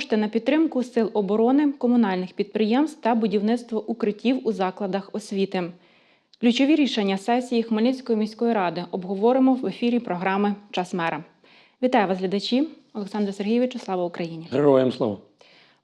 кошти на підтримку сил оборони, комунальних підприємств та будівництво укриттів у закладах освіти. Ключові рішення сесії Хмельницької міської ради обговоримо в ефірі програми Час мера. Вітаю вас, глядачі! Олександр Сергійовичу, слава Україні! Героям слава.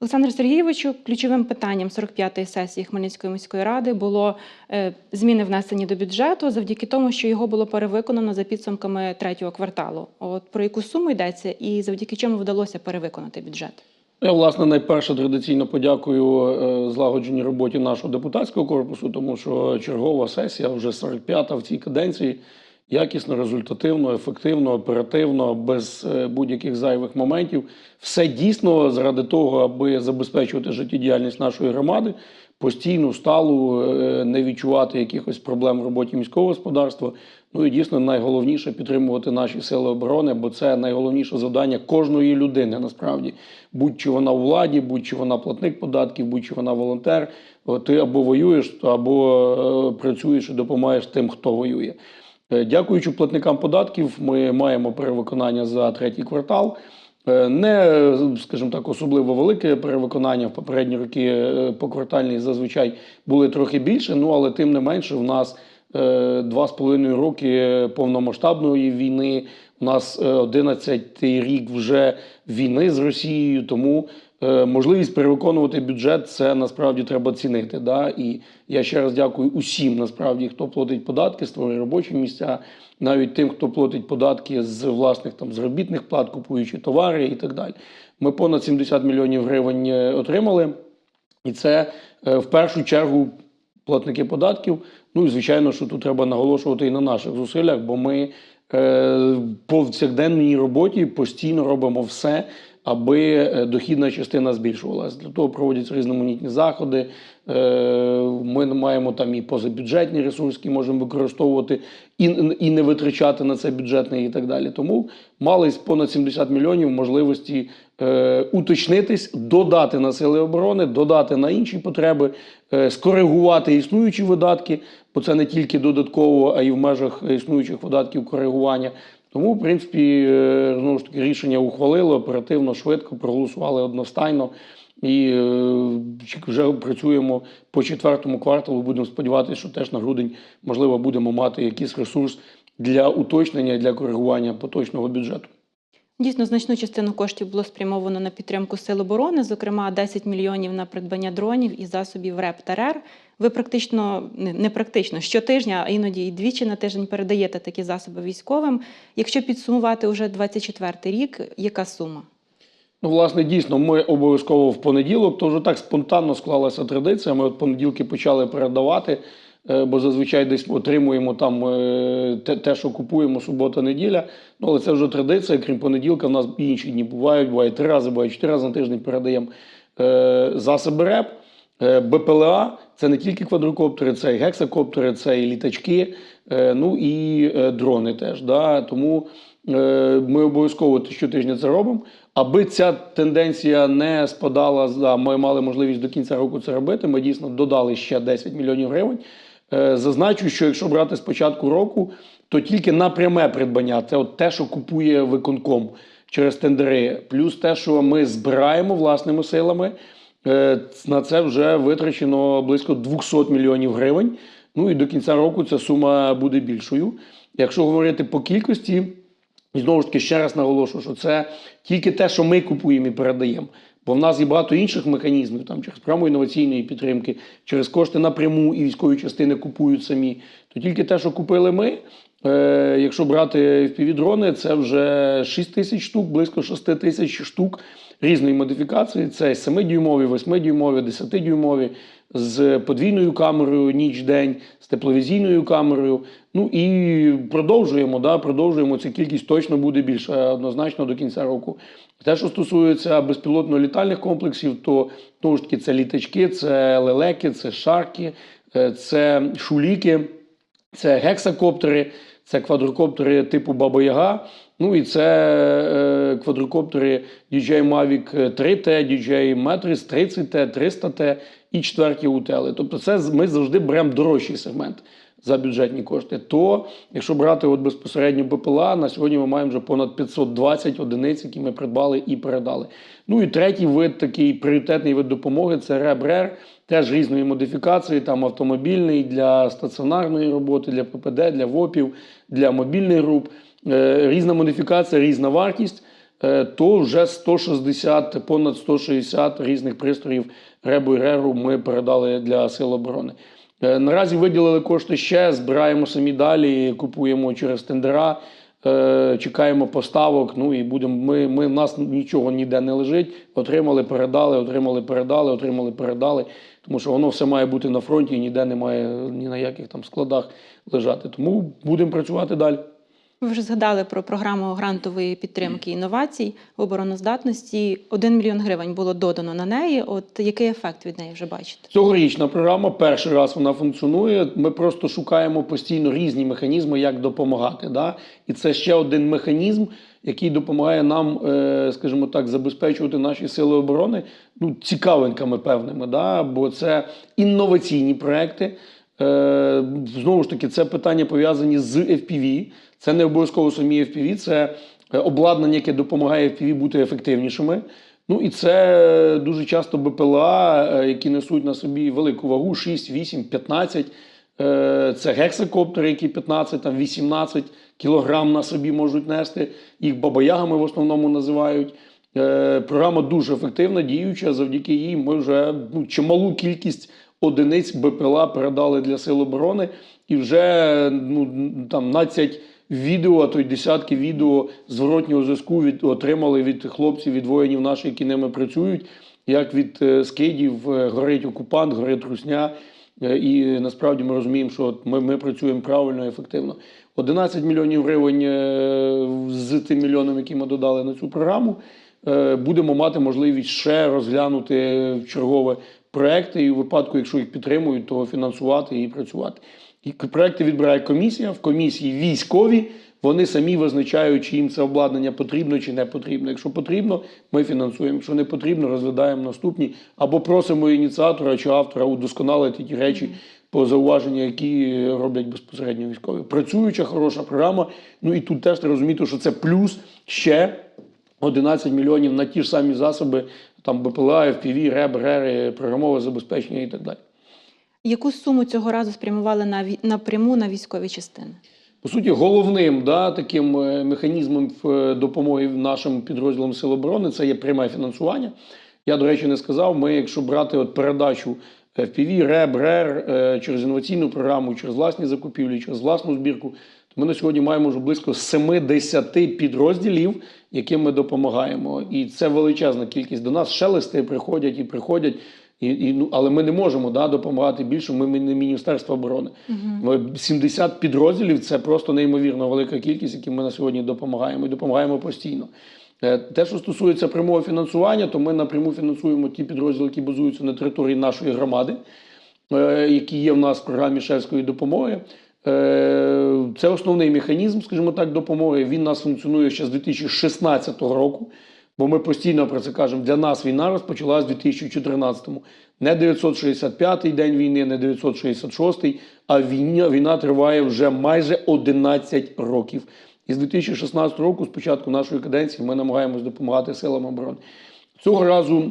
Олександр Сергійовичу, ключовим питанням 45-ї сесії Хмельницької міської ради було е, зміни внесені до бюджету завдяки тому, що його було перевиконано за підсумками третього кварталу. От про яку суму йдеться, і завдяки чому вдалося перевиконати бюджет? Я, власне, найперше традиційно подякую е, злагодженій роботі нашого депутатського корпусу, тому що чергова сесія, вже 45-та в цій каденції, якісно, результативно, ефективно, оперативно, без е, будь-яких зайвих моментів. Все дійсно заради того, аби забезпечувати життєдіяльність нашої громади, постійну, сталу, е, не відчувати якихось проблем в роботі міського господарства. Ну і дійсно найголовніше підтримувати наші сили оборони, бо це найголовніше завдання кожної людини насправді. Будь-чи вона у владі, будь-чи вона платник податків, будь-чи вона волонтер. Ти або воюєш, або е, працюєш і допомагаєш тим, хто воює. Е, Дякуючи платникам податків, ми маємо перевиконання за третій квартал. Е, Не, скажімо так, особливо велике перевиконання в попередні роки по поквартальні зазвичай були трохи більше. Ну але тим не менше, в нас е, два з половиною роки повномасштабної війни. У нас 11-й рік вже війни з Росією, тому е, можливість перевиконувати бюджет це насправді треба цінити. Да? І я ще раз дякую усім, насправді, хто платить податки, створює робочі місця, навіть тим, хто платить податки з власних там заробітних плат, купуючи товари і так далі. Ми понад 70 мільйонів гривень е, отримали, і це е, в першу чергу платники податків. Ну і звичайно, що тут треба наголошувати і на наших зусиллях, бо ми е, в повсякденній роботі постійно робимо все, аби е, дохідна частина збільшувалася. Для того проводяться різноманітні заходи. Е, ми маємо там і позабюджетні ресурси, які можемо використовувати і, не витрачати на це бюджетний і так далі. Тому мали понад 70 мільйонів можливості е, уточнитись, додати на сили оборони, додати на інші потреби, е, скоригувати існуючі видатки, бо це не тільки додатково, а й в межах існуючих видатків коригування. Тому, в принципі, е, знову ж таки рішення ухвалили оперативно, швидко, проголосували одностайно. І вже працюємо по четвертому кварталу. Будемо сподіватися, що теж на грудень можливо будемо мати якийсь ресурс для уточнення для коригування поточного бюджету. Дійсно, значну частину коштів було спрямовано на підтримку сил оборони, зокрема 10 мільйонів на придбання дронів і засобів РЕП та РЕР. Ви практично не, практично щотижня, а іноді і двічі на тиждень передаєте такі засоби військовим. Якщо підсумувати уже 24-й рік, яка сума? Ну, власне, дійсно, ми обов'язково в понеділок, то вже так спонтанно склалася традиція. Ми от понеділки почали передавати, бо зазвичай десь отримуємо там е, те, що купуємо субота-неділя. Ну, але це вже традиція. Крім понеділка, в нас інші дні бувають, буває три рази, буває чотири рази на тиждень передаємо е, засоби РЕП. Е, БПЛА це не тільки квадрокоптери, це і гексакоптери, це і літачки, е, ну і е, дрони теж. Да? Тому е, ми обов'язково щотижня це робимо. Аби ця тенденція не спадала, ми мали можливість до кінця року це робити. Ми дійсно додали ще 10 мільйонів гривень. Е, Зазначу, що якщо брати з початку року, то тільки на пряме придбання це от те, що купує виконком через тендери, плюс те, що ми збираємо власними силами. Е, На це вже витрачено близько 200 мільйонів гривень. Ну і до кінця року ця сума буде більшою. Якщо говорити по кількості, знову ж таки ще раз наголошую, що це тільки те, що ми купуємо і передаємо. Бо в нас є багато інших механізмів, там через програму інноваційної підтримки, через кошти напряму і військові частини купують самі. То тільки те, що купили ми, е, якщо брати впівдрони, це вже 6 тисяч штук, близько 6 тисяч штук різної модифікації. Це 7-дюймові, 8-дюймові, 10-дюймові, з подвійною камерою ніч-день, з тепловізійною камерою. Ну і продовжуємо, да, продовжуємо. Ця кількість точно буде більше однозначно до кінця року. Те, що стосується безпілотно-літальних комплексів, то знову ж таки це літачки, це лелеки, це шарки, е, це шуліки, це гексакоптери, це квадрокоптери типу Баба Яга. Ну і це е, квадрокоптери DJI Mavic 3T, DJI Matrix 30T, 300T і четверті утели. Тобто, це ми завжди беремо дорожчий сегмент. За бюджетні кошти. То, якщо брати от безпосередньо БПЛА, на сьогодні ми маємо вже понад 520 одиниць, які ми придбали і передали. Ну і третій вид, такий пріоритетний вид допомоги це РЕБ-РЕР, теж різної модифікації, там автомобільний для стаціонарної роботи, для ППД, для ВОПів, для мобільних груп. Е, Різна модифікація, різна вартість. Е, То вже 160, понад 160 різних пристроїв РЕБу і РЕРу ми передали для Сил оборони. Е, Наразі виділили кошти ще, збираємо самі далі, купуємо через тендера, е, чекаємо поставок. Ну і будемо. Ми, ми в нас нічого ніде не лежить. Отримали, передали, отримали, передали, отримали, передали. Тому що воно все має бути на фронті і ніде не має ні на яких там складах лежати. Тому будемо працювати далі. Ви вже згадали про програму грантової підтримки інновацій в обороноздатності. Один мільйон гривень було додано на неї. От який ефект від неї вже бачите? Цьогорічна програма перший раз вона функціонує. Ми просто шукаємо постійно різні механізми, як допомагати. Да? І це ще один механізм, який допомагає нам, е, скажімо так, забезпечувати наші сили оборони ну, цікавинками певними. Да? Бо це інноваційні проекти. Е, Знову ж таки, це питання пов'язані з FPV. Це не обов'язково самі FPV, це е, обладнання, яке допомагає FPV бути ефективнішими. Ну і це дуже часто БПЛА, е, які несуть на собі велику вагу 6, 8, 15. Е, Це гексакоптери, які 15, там 18 кілограм на собі можуть нести. Їх бабаягами в основному називають. Програма дуже ефективна, діюча. Завдяки їй ми вже ну, чималу кількість одиниць БПЛА передали для Сил оборони. І вже ну, там 12 відео, а то й десятки відео зворотнього зв'язку від, отримали від хлопців, від воїнів наших, які ними працюють. Як від е, скидів е, горить окупант, горить русня. Е, І насправді ми розуміємо, що ми, ми працюємо правильно і ефективно. 11 мільйонів гривень е, з тим мільйоном, які ми додали на цю програму, е, будемо мати можливість ще розглянути в чергове проекти, і у випадку, якщо їх підтримують, то фінансувати і працювати. І проекти відбирає комісія. В комісії військові. Вони самі визначають, чи їм це обладнання потрібно чи не потрібно. Якщо потрібно, ми фінансуємо. Якщо не потрібно, розглядаємо наступні або просимо ініціатора чи автора удосконалити ті речі по зауваження, які роблять безпосередньо військові. Працююча хороша програма. Ну і тут теж треба розуміти, що це плюс ще 11 мільйонів на ті ж самі засоби, там БПЛА, FPV, РЕБ, РЕР, програмове забезпечення і так далі. Яку суму цього разу спрямували на напряму на військові частини? По суті, головним да, таким е, механізмом е, допомоги нашим підрозділам Сил оборони це є пряме фінансування. Я, до речі, не сказав. Ми, якщо брати от передачу FPV, РЕБ, РЕР е, через інноваційну програму, через власні закупівлі, через власну збірку, ми на сьогодні маємо вже близько 70 підрозділів, яким ми допомагаємо. І це величезна кількість. До нас ще листи приходять і приходять. І, і, ну, але ми не можемо да, допомагати більше. Ми, ми не Міністерство оборони. Ми 70 підрозділів це просто неймовірно велика кількість, яким ми на сьогодні допомагаємо і допомагаємо постійно. Е, Те, що стосується прямого фінансування, то ми напряму фінансуємо ті підрозділи, які базуються на території нашої громади, е, які є в нас в програмі шефської допомоги. Е, Це основний механізм, скажімо так, допомоги. Він нас функціонує ще з 2016 року. Бо ми постійно про це кажемо. Для нас війна розпочалась в 2014-му. Не 965-й день війни, не 966-й, а війна, війна триває вже майже 11 років. І з 2016 року, з початку нашої каденції, ми намагаємось допомагати силам оборони. Цього разу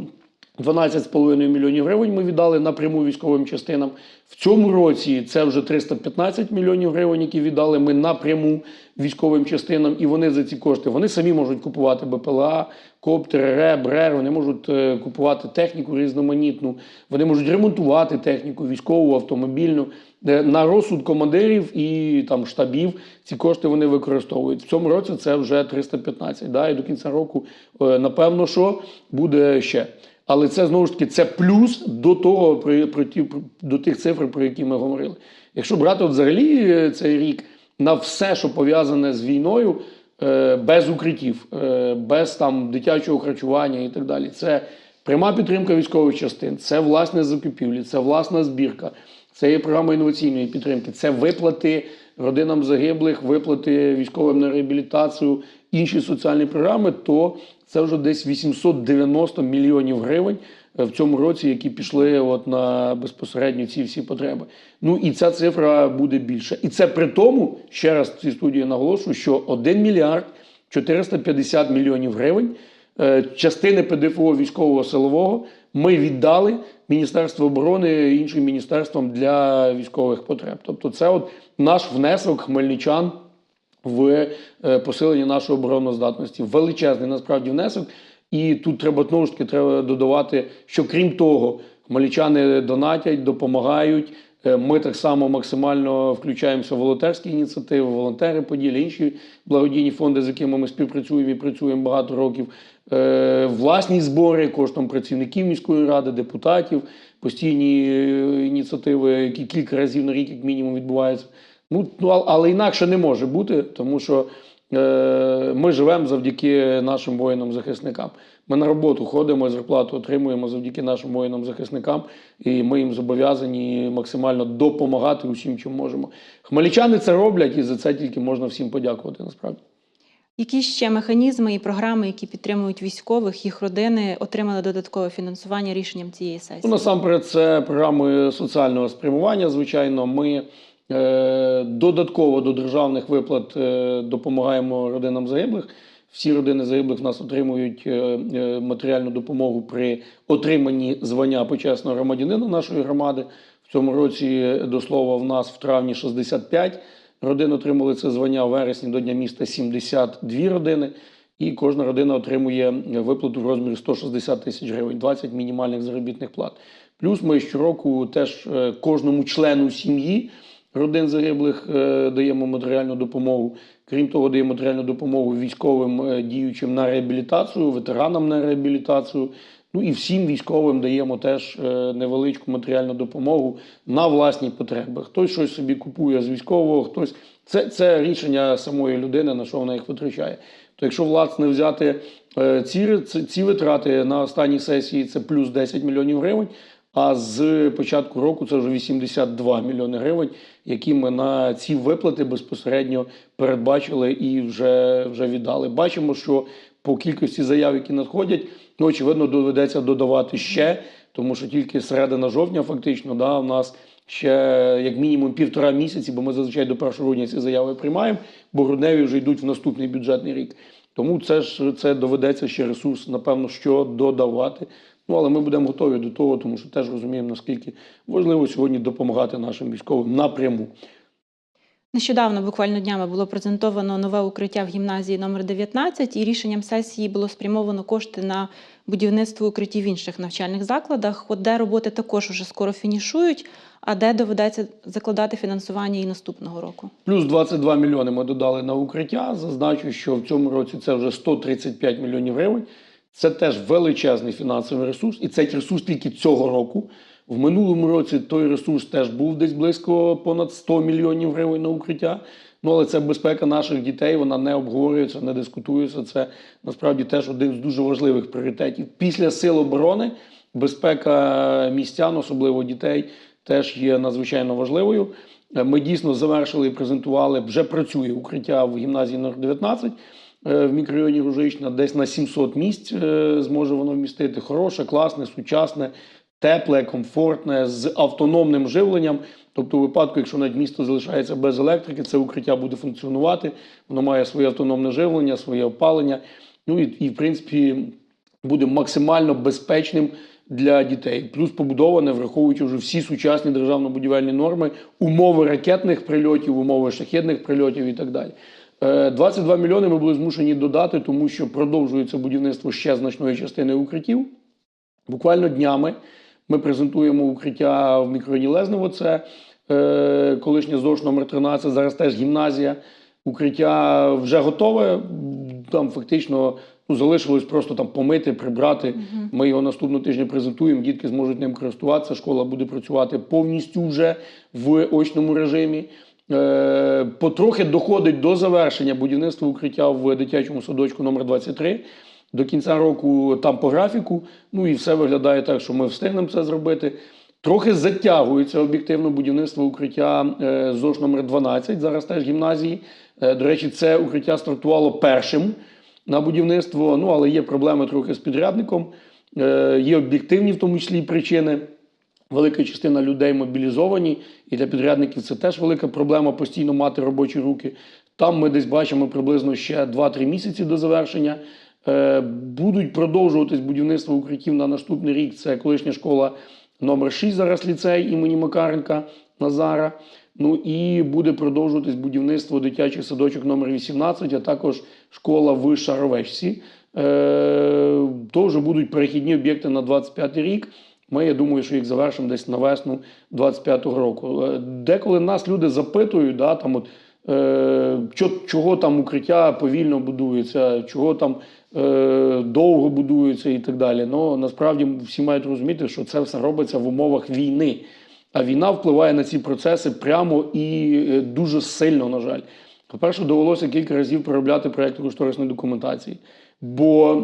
12,5 мільйонів гривень ми віддали напряму військовим частинам. В цьому році це вже 315 мільйонів гривень, які віддали ми напряму військовим частинам. І вони за ці кошти вони самі можуть купувати БПЛА, коптери, РЕБ, РЕР, вони можуть е, купувати техніку різноманітну, вони можуть ремонтувати техніку військову, автомобільну. Е, На розсуд командирів і там штабів ці кошти вони використовують. В цьому році це вже 315. Да? І до кінця року, е, напевно, що буде ще. Але це знову ж таки це плюс до того, про, про ті, до тих цифр, про які ми говорили. Якщо брати взагалі е, цей рік на все, що пов'язане з війною, е, без укриттів, е, без там дитячого харчування і так далі, це пряма підтримка військових частин, це власне закупівлі, це власна збірка, це є програма інноваційної підтримки, це виплати родинам загиблих, виплати військовим на реабілітацію, інші соціальні програми, то це вже десь 890 мільйонів гривень е, в цьому році, які пішли от на безпосередньо ці всі потреби. Ну і ця цифра буде більша. І це при тому, ще раз в цій студії наголошую, що 1 мільярд 450 мільйонів гривень е, частини ПДФО військового силового ми віддали Міністерству оборони іншим міністерствам для військових потреб. Тобто, це от наш внесок хмельничан в е, посилення нашої обороноздатності. Величезний насправді внесок. І тут треба знову ж таки треба додавати, що крім того, хмельничани донатять, допомагають. Е, Ми так само максимально включаємося в волонтерські ініціативи, волонтери Поділля, інші благодійні фонди, з якими ми співпрацюємо і працюємо багато років. Е, Власні збори коштом працівників міської ради, депутатів, постійні ініціативи, які кілька разів на рік, як мінімум, відбуваються. Ну, ну але інакше не може бути, тому що е, ми живемо завдяки нашим воїнам-захисникам. Ми на роботу ходимо, зарплату отримуємо завдяки нашим воїнам-захисникам, і ми їм зобов'язані максимально допомагати усім, чим можемо. Хмельничани це роблять, і за це тільки можна всім подякувати. Насправді. Які ще механізми і програми, які підтримують військових, їх родини, отримали додаткове фінансування рішенням цієї сесії? Ну, насамперед, це програми соціального спрямування. Звичайно, ми додатково до державних виплат е, допомагаємо родинам загиблих. Всі родини загиблих в нас отримують е, е, матеріальну допомогу при отриманні звання почесного громадянина нашої громади. В цьому році, до слова, в нас в травні 65 родин отримали це звання. В вересні до Дня міста 72 родини. І кожна родина отримує виплату в розмірі 160 тисяч гривень, 20 мінімальних заробітних плат. Плюс ми щороку теж е, кожному члену сім'ї родин загиблих е, даємо матеріальну допомогу. Крім того, даємо матеріальну допомогу військовим е, діючим на реабілітацію, ветеранам на реабілітацію. Ну і всім військовим даємо теж е, невеличку матеріальну допомогу на власні потреби. Хтось щось собі купує з військового, хтось це, це рішення самої людини, на що вона їх витрачає. То якщо власне взяти ці, ці витрати на останній сесії, це плюс 10 мільйонів гривень. А з початку року це вже 82 мільйони гривень, які ми на ці виплати безпосередньо передбачили і вже, вже віддали. Бачимо, що по кількості заяв, які надходять, ну очевидно, доведеться додавати ще, тому що тільки середина жовтня, фактично, да, у нас ще як мінімум півтора місяці, бо ми зазвичай до 1 грудня ці заяви приймаємо, бо грудневі вже йдуть в наступний бюджетний рік. Тому це ж це доведеться ще ресурс, напевно, що додавати. Ну але ми будемо готові до того, тому що теж розуміємо, наскільки важливо сьогодні допомагати нашим військовим напряму. Нещодавно, буквально днями, було презентовано нове укриття в гімназії номер 19 і рішенням сесії було спрямовано кошти на будівництво укриттів в інших навчальних закладах, от де роботи також уже скоро фінішують, а де доведеться закладати фінансування і наступного року. Плюс 22 мільйони ми додали на укриття. Зазначу, що в цьому році це вже 135 мільйонів гривень. Це теж величезний фінансовий ресурс, і цей ресурс тільки цього року. В минулому році той ресурс теж був десь близько понад 100 мільйонів гривень на укриття. Ну але це безпека наших дітей, вона не обговорюється, не дискутується. Це насправді теж один з дуже важливих пріоритетів. Після сил оборони безпека містян, особливо дітей, теж є надзвичайно важливою. Ми дійсно завершили і презентували. Вже працює укриття в гімназії номер 19 е, в мікрорайоні Ружична. Десь на 700 місць е, зможе воно вмістити. Хороше, класне, сучасне, тепле, комфортне, з автономним живленням. Тобто, у випадку, якщо навіть місто залишається без електрики, це укриття буде функціонувати. Воно має своє автономне живлення, своє опалення. Ну і, і в принципі буде максимально безпечним для дітей. Плюс побудоване, враховуючи вже всі сучасні державно-будівельні норми, умови ракетних прильотів, умови шахедних прильотів і так далі. Е, 22 мільйони ми були змушені додати, тому що продовжується будівництво ще значної частини укриттів. Буквально днями ми презентуємо укриття в мікрорайоні Лезнево. Це е, колишня ЗОЖ номер 13, зараз теж гімназія. Укриття вже готове. Там фактично ну, залишилось просто там помити, прибрати. Ми його наступного тижня презентуємо. Дітки зможуть ним користуватися. Школа буде працювати повністю вже в очному режимі. Е, потрохи доходить до завершення будівництва укриття в дитячому садочку номер 23 до кінця року там по графіку. Ну і все виглядає так, що ми встигнемо це зробити. Трохи затягується об'єктивно будівництво укриття е, ЗОЖ номер 12 зараз теж гімназії. Е, До речі, це укриття стартувало першим на будівництво. Ну але є проблеми трохи з підрядником. Є об'єктивні, в тому числі, причини. Велика частина людей мобілізовані, і для підрядників це теж велика проблема постійно мати робочі руки. Там ми десь бачимо приблизно ще 2-3 місяці до завершення. Е, Будуть продовжуватись будівництво укриттів на наступний рік. Це колишня школа номер 6, зараз ліцей імені Макаренка Назара. Ну і буде продовжуватись будівництво дитячих садочок номер 18, а також школа в Шаровечці. Е, то вже будуть перехідні об'єкти на 25 рік. Ми, я думаю, що їх завершимо десь на весну 25-го року. Е, Деколи нас люди запитують, да, там от, е, чо, чого там укриття повільно будується, чого там е, довго будується і так далі. Ну насправді всі мають розуміти, що це все робиться в умовах війни. А війна впливає на ці процеси прямо і е, дуже сильно, на жаль. По-перше, довелося кілька разів переробляти проєкти кошторисної документації, бо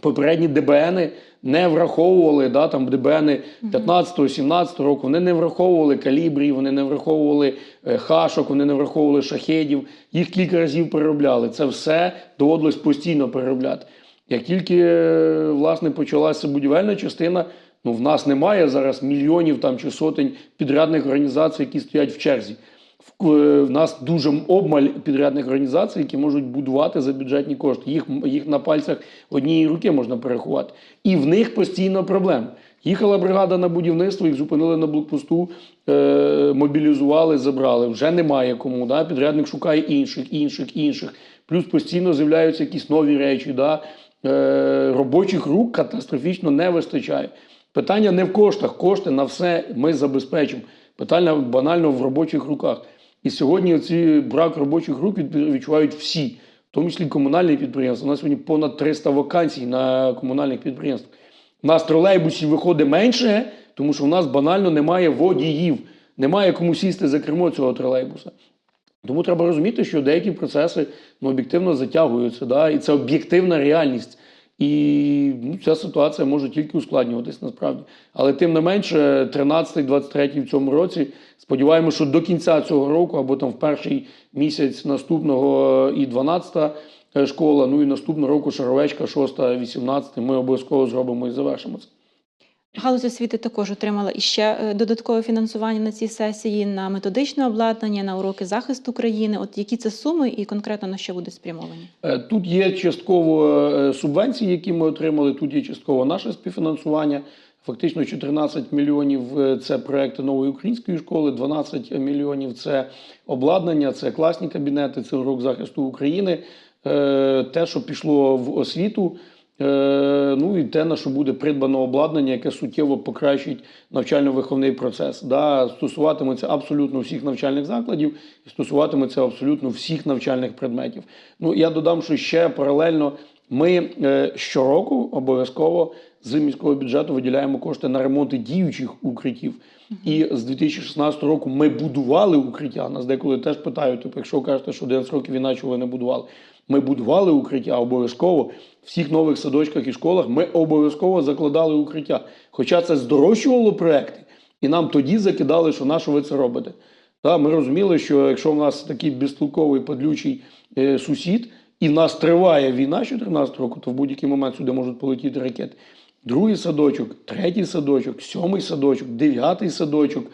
попередні ДБНи не враховували да, там ДБНи 15-17 року, вони не враховували калібрів, вони не враховували е, хашок, вони не враховували шахедів. Їх кілька разів переробляли. Це все доводилось постійно переробляти. Як тільки е, власне почалася будівельна частина, ну в нас немає зараз мільйонів там чи сотень підрядних організацій, які стоять в черзі. В, е, нас дуже обмаль підрядних організацій, які можуть будувати за бюджетні кошти. Їх, їх на пальцях однієї руки можна перерахувати. І в них постійно проблеми. Їхала бригада на будівництво, їх зупинили на блокпосту, е, мобілізували, забрали. Вже немає кому. Да? Підрядник шукає інших, інших, інших. Плюс постійно з'являються якісь нові речі. Да? Е, робочих рук катастрофічно не вистачає. Питання не в коштах. Кошти на все ми забезпечимо. Питання банально в робочих руках. І сьогодні цей брак робочих рук відчувають всі, в тому числі комунальні підприємства. У нас сьогодні понад 300 вакансій на комунальних підприємствах. У нас тролейбусів виходить менше, тому що в нас банально немає водіїв, немає кому сісти за кермо цього тролейбуса. Тому треба розуміти, що деякі процеси ну, об'єктивно затягуються, да? і це об'єктивна реальність. І ну, ця ситуація може тільки ускладнюватись насправді. Але тим не менше, 13-23 в цьому році сподіваємося, що до кінця цього року, або там в перший місяць наступного е, і 12 школа, ну і наступного року Шаровечка, 6, 18, ми обов'язково зробимо і завершимо це. Галузь освіти також отримала іще е, додаткове фінансування на цій сесії на методичне обладнання, на уроки захисту країни. От які це суми і конкретно на що будуть спрямовані? Е, Тут є частково е, субвенції, які ми отримали. Тут є частково наше співфінансування. Фактично 14 мільйонів це проекти нової української школи, 12 мільйонів це обладнання, це класні кабінети, це урок захисту України. Те, що пішло в освіту, ну і те, на що буде придбано обладнання, яке суттєво покращить навчально-виховний процес. Да, стосуватиметься абсолютно всіх навчальних закладів і стосуватиметься абсолютно всіх навчальних предметів. Ну я додам, що ще паралельно ми е, щороку обов'язково з міського бюджету виділяємо кошти на ремонти діючих укриттів. І з 2016 року ми будували укриття. Нас деколи теж питають, типу, якщо кажете, що 11 років чого ви не будували. Ми будували укриття обов'язково. В всіх нових садочках і школах ми обов'язково закладали укриття. Хоча це здорожчувало проекти, і нам тоді закидали, що на що ви це робите. Та, ми розуміли, що якщо в нас такий безтолковий падлючий е, сусід, і в нас триває війна 14 року, то в будь-який момент сюди можуть полетіти ракети. Другий садочок, третій садочок, сьомий садочок, дев'ятий садочок,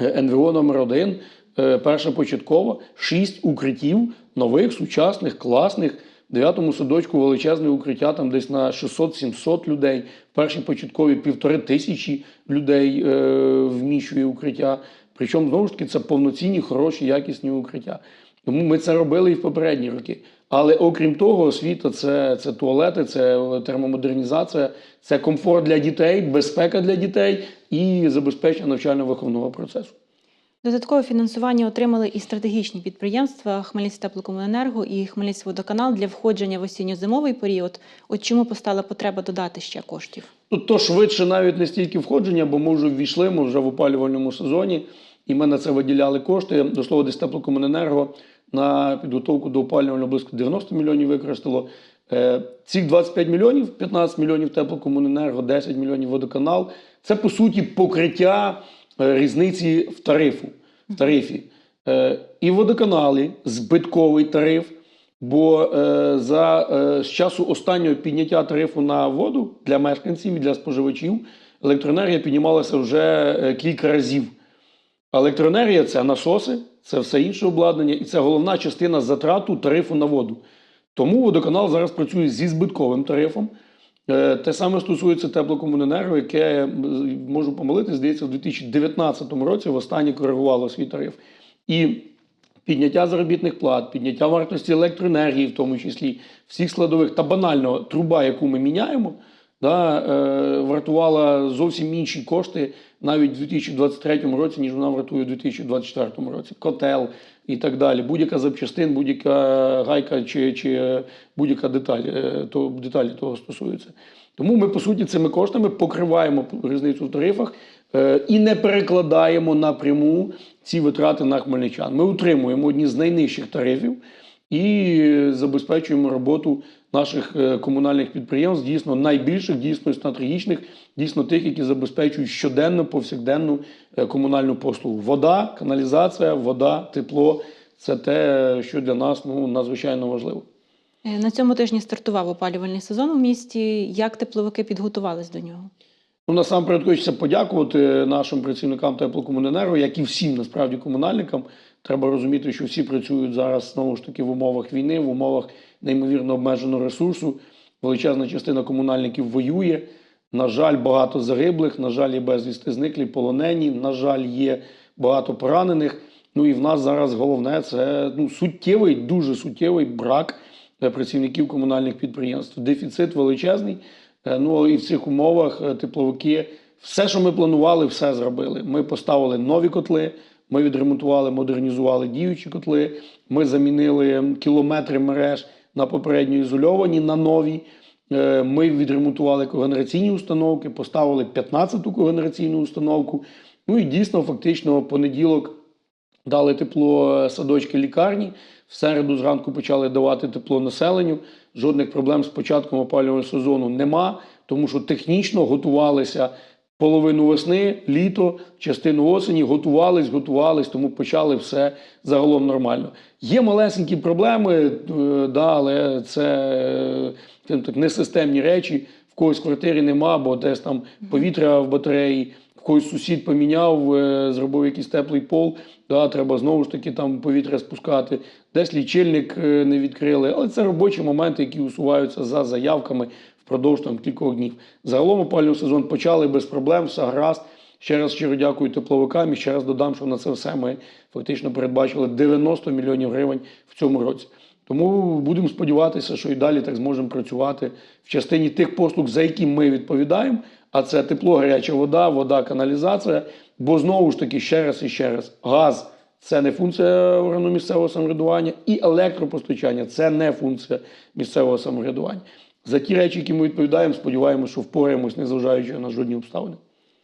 е, НВО номер 1 перша початкова, шість укриттів нових, сучасних, класних. Дев'ятому садочку величезне укриття, там десь на 600-700 людей. В першій початковій півтори тисячі людей е, вміщує укриття. Причому знову ж таки це повноцінні, хороші, якісні укриття. Тому ми це робили і в попередні роки. Але окрім того, освіта це, це туалети, це термомодернізація, це комфорт для дітей, безпека для дітей і забезпечення навчально-виховного процесу. Додаткове фінансування отримали і стратегічні підприємства Хмельницький теплокомуненерго і Хмельницький водоканал для входження в осінньо-зимовий період. От чому постала потреба додати ще коштів? Ну, то швидше навіть не стільки входження, бо ми вже ввійшли, ми вже в опалювальному сезоні, і ми на це виділяли кошти. До слова, десь теплокомуненерго на підготовку до опалювального близько 90 мільйонів використало. Е, Цих 25 мільйонів, 15 мільйонів теплокомуненерго, 10 мільйонів водоканал. Це по суті покриття різниці в тарифу. В тарифі. Е, І водоканалі збитковий тариф. Бо е, за е, з часу останнього підняття тарифу на воду для мешканців і для споживачів електроенергія піднімалася вже е, кілька разів. Електроенергія це насоси, це все інше обладнання, і це головна частина затрату тарифу на воду. Тому водоканал зараз працює зі збитковим тарифом. Е, Те саме стосується теплокомуненерго, яке можу помилитися, здається, в 2019 році востаннє коригувало свій тариф. І підняття заробітних плат, підняття вартості електроенергії, в тому числі всіх складових та банально труба, яку ми міняємо, да, е, вартувала зовсім інші кошти навіть у 2023 році, ніж вона вартує у 2024 році. Котел і так далі. Будь-яка запчастин, будь-яка гайка чи, чи будь-яка деталь, е, то, деталі того стосується. Тому ми, по суті, цими коштами покриваємо різницю в тарифах е, і не перекладаємо напряму ці витрати на хмельничан. Ми утримуємо одні з найнижчих тарифів і забезпечуємо роботу наших е, комунальних підприємств, дійсно найбільших, дійсно стратегічних, дійсно тих, які забезпечують щоденну, повсякденну е, комунальну послугу. Вода, каналізація, вода, тепло це те, що для нас ну, надзвичайно важливо. Е, На цьому тижні стартував опалювальний сезон у місті. Як тепловики підготувались до нього? Ну, насамперед хочеться подякувати нашим працівникам теплокомуненерго, як і всім насправді комунальникам. Треба розуміти, що всі працюють зараз знову ж таки в умовах війни, в умовах неймовірно обмеженого ресурсу. Величезна частина комунальників воює. На жаль, багато загиблих, на жаль, є безвісти зниклі, полонені. На жаль, є багато поранених. Ну і в нас зараз головне це ну, суттєвий, дуже суттєвий брак е, працівників комунальних підприємств. Дефіцит величезний. Е, Ну і в цих умовах е, тепловики все, що ми планували, все зробили. Ми поставили нові котли, ми відремонтували, модернізували діючі котли. Ми замінили кілометри мереж на попередньо ізольовані на нові. Е, Ми відремонтували когенераційні установки, поставили 15-ту когенераційну установку. Ну і дійсно, фактично, в понеділок дали тепло е, садочки лікарні. В середу зранку почали давати тепло населенню. Жодних проблем з початком опалювального сезону нема, тому що технічно готувалися половину весни, літо, частину осені, готувались, готувались, тому почали все загалом нормально. Є малесенькі проблеми, е, да, але це так, несистемні речі. В когось в квартирі нема, бо десь там повітря в батареї, когось сусід поміняв, е, зробив якийсь теплий пол. Да, треба знову ж таки там повітря спускати. Десь лічильник е, не відкрили. Але це робочі моменти, які усуваються за заявками впродовж там кількох днів. Загалом опалювальний сезон почали без проблем, все гаразд. Ще раз щиро дякую тепловикам і ще раз додам, що на це все ми фактично передбачили 90 мільйонів гривень в цьому році. Тому будемо сподіватися, що і далі так зможемо працювати в частині тих послуг, за які ми відповідаємо. А це тепло, гаряча вода, вода, каналізація. Бо знову ж таки, ще раз і ще раз, газ це не функція органу місцевого самоврядування, і електропостачання це не функція місцевого самоврядування. За ті речі, які ми відповідаємо, сподіваємося, що впораємось, незважаючи на жодні обставини.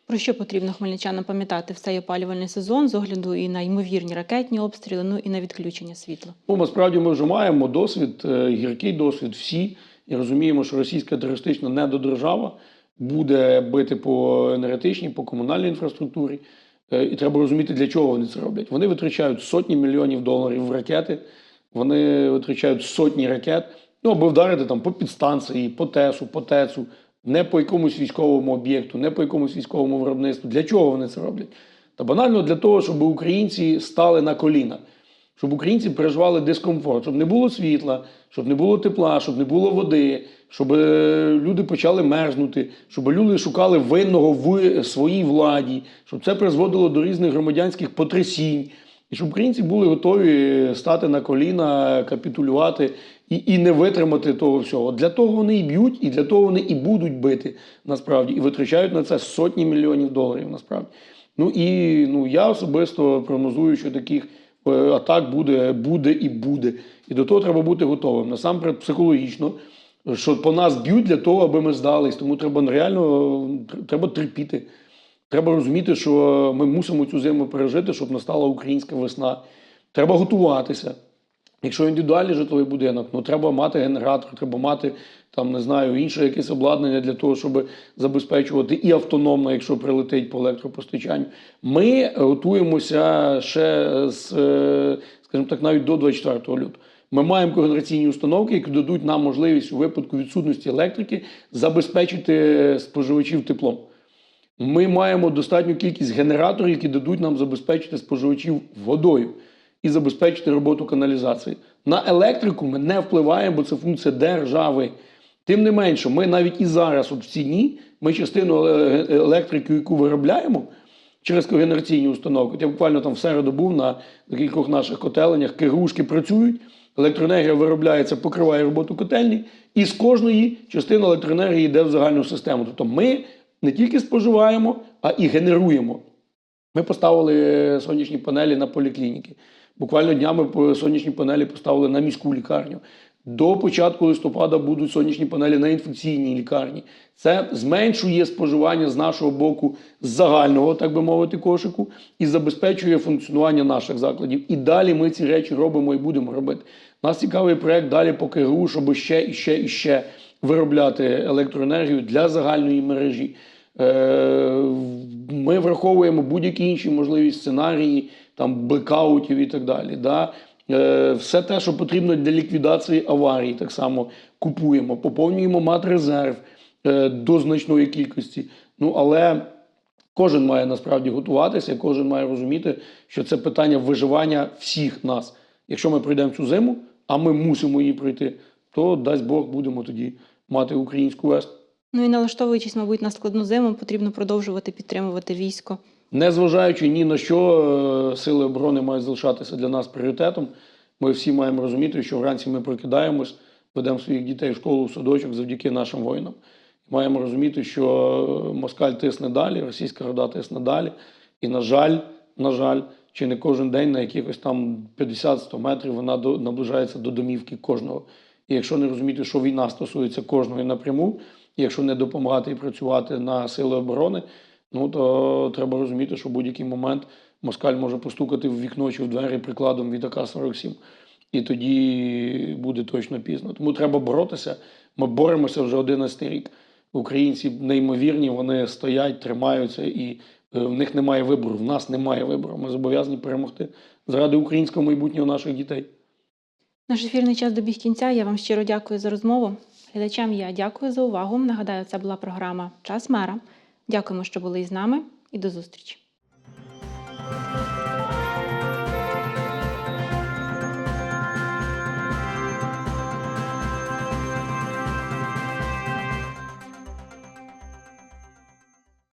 Про що потрібно хмельничанам пам'ятати в цей опалювальний сезон з огляду і на ймовірні ракетні обстріли, ну і на відключення світла? Ну, насправді ми вже маємо досвід, е, гіркий досвід всі, і розуміємо, що російська терористична недодержава буде бити по енергетичній, по комунальній інфраструктурі. Е, І треба розуміти, для чого вони це роблять. Вони витрачають сотні мільйонів доларів в ракети, вони витрачають сотні ракет, ну, аби вдарити там по підстанції, по ТЕСу, по ТЕЦу, не по якомусь військовому об'єкту, не по якомусь військовому виробництву. Для чого вони це роблять? Та банально для того, щоб українці стали на коліна щоб українці переживали дискомфорт, щоб не було світла, щоб не було тепла, щоб не було води, щоб е, люди почали мерзнути, щоб люди шукали винного в своїй владі, щоб це призводило до різних громадянських потрясінь, і щоб українці були готові стати на коліна, капітулювати і, і не витримати того всього. Для того вони і б'ють, і для того вони і будуть бити насправді, і витрачають на це сотні мільйонів доларів. Насправді. Ну і ну я особисто прогнозую, що таких е, атак буде, буде і буде. І до того треба бути готовим. Насамперед, психологічно, що по нас б'ють для того, аби ми здались. Тому треба реально треба терпіти. Треба розуміти, що ми мусимо цю зиму пережити, щоб настала українська весна. Треба готуватися. Якщо індивідуальний житловий будинок, ну треба мати генератор, треба мати там, не знаю, інше якесь обладнання для того, щоб забезпечувати і автономно, якщо прилетить по електропостачанню. Ми готуємося ще з, е, скажімо так, навіть до 24 лютого. Ми маємо когенераційні установки, які дадуть нам можливість у випадку відсутності електрики забезпечити споживачів теплом. Ми маємо достатню кількість генераторів, які дадуть нам забезпечити споживачів водою і забезпечити роботу каналізації. На електрику ми не впливаємо, бо це функція держави. Тим не менше, ми навіть і зараз, от в ці дні, ми частину е- електрики, яку виробляємо через когенераційні установки. Я буквально там в середу був на кількох наших котеленнях, кирушки працюють, електроенергія виробляється, покриває роботу котельні, і з кожної частина електроенергії йде в загальну систему. Тобто ми не тільки споживаємо, а і генеруємо. Ми поставили сонячні панелі на поліклініки. Буквально днями сонячні панелі поставили на міську лікарню. До початку листопада будуть сонячні панелі на інфекційній лікарні. Це зменшує споживання з нашого боку з загального, так би мовити, кошику і забезпечує функціонування наших закладів. І далі ми ці речі робимо і будемо робити. Нас цікавий проект далі по КГУ, щоб ще і ще і ще виробляти електроенергію для загальної мережі. Е, Ми враховуємо будь-які інші можливі сценарії, там блекаутів і так далі. Да? Е, Все те, що потрібно для ліквідації аварій, так само купуємо, поповнюємо матрезерв е, до значної кількості. Ну але кожен має насправді готуватися, кожен має розуміти, що це питання виживання всіх нас. Якщо ми пройдемо цю зиму, а ми мусимо її пройти, то дасть Бог будемо тоді мати українську весну. Ну і налаштовуючись, мабуть, на складну зиму, потрібно продовжувати підтримувати військо. Незважаючи ні на що, е, сили оборони мають залишатися для нас пріоритетом. Ми всі маємо розуміти, що вранці ми прокидаємось, ведемо своїх дітей в школу, в садочок завдяки нашим воїнам. Маємо розуміти, що москаль тисне далі, російська рода тисне далі. І, на жаль, на жаль, чи не кожен день на якихось там 50-100 метрів вона наближається до домівки кожного. І якщо не розуміти, що війна стосується кожного напряму, якщо не допомагати і працювати на сили оборони, ну то треба розуміти, що в будь-який момент москаль може постукати в вікно чи в двері прикладом від АК-47. І тоді буде точно пізно. Тому треба боротися. Ми боремося вже 11 рік. Українці неймовірні, вони стоять, тримаються, і е, в них немає вибору. В нас немає вибору. Ми зобов'язані перемогти заради українського майбутнього наших дітей. Наш ефірний час добіг кінця. Я вам щиро дякую за розмову. Глядачам я дякую за увагу. Нагадаю, це була програма Час мера. Дякуємо, що були із нами, і до зустрічі.